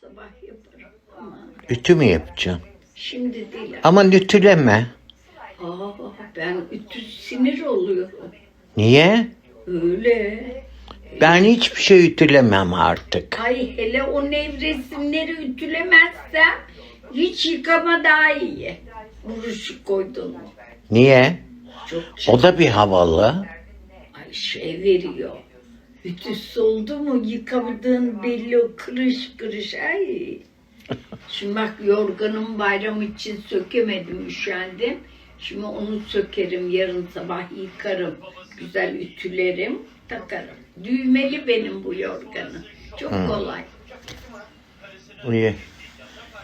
Sabah yaparım ama Ütü mü yapacaksın? şimdi değil. Ama ütüleme. Aa, ben ütü sinir oluyorum. Niye? Öyle. Ben hiçbir şey ütülemem artık. Ay hele o nevresimleri ütülemezsem hiç yıkama daha iyi. Buruşuk koydun mu? Niye? Çok O da bir havalı. Ay şey veriyor. Ütüsü oldu mu yıkamadığın belli o kırış kırış. Ay. Şimdi bak yorganım bayram için sökemedim üşendim. Şimdi onu sökerim yarın sabah yıkarım. Güzel ütülerim takarım. Düğmeli benim bu yorganı. Çok kolay. İyi.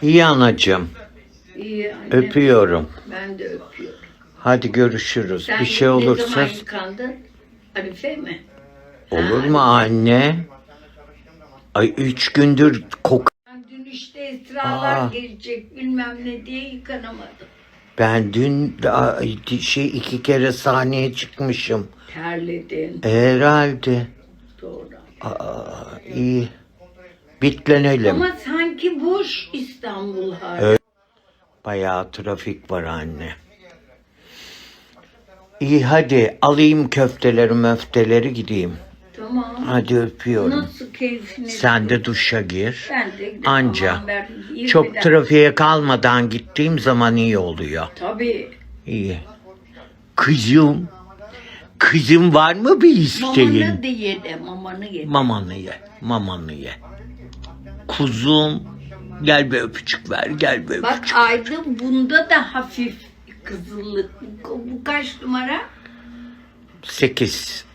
İyi anacığım. İyi anne. Öpüyorum. Ben de öpüyorum. Hadi görüşürüz. Sen bir şey ne olursa zaman yıkandın? Arife mi? Olur mu anne? Ay üç gündür kok. Ben dün işte esralar Aa. gelecek bilmem ne diye yıkanamadım. Ben dün ay, şey iki kere sahneye çıkmışım. Terledin. Herhalde. Doğru. Aa, iyi. Bitlenelim. Ama sanki boş İstanbul hala. Evet. Bayağı trafik var anne. İyi hadi alayım köfteleri möfteleri gideyim. Tamam. Hadi öpüyorum. Nasıl keyfini? Sen de duşa gir. Ben de gidelim. Anca. Aman Çok trafiğe kalmadan gittiğim zaman iyi oluyor. Tabii. İyi. Kızım. Kızım var mı bir isteğin? Mamanı da ye de mamanı ye. Mamanı ye. Mamanı ye. Kuzum. Gel bir öpücük ver. Gel bir Bak öpücük. Aydın bunda da hafif kızıllık. Bu, bu kaç numara? Sekiz.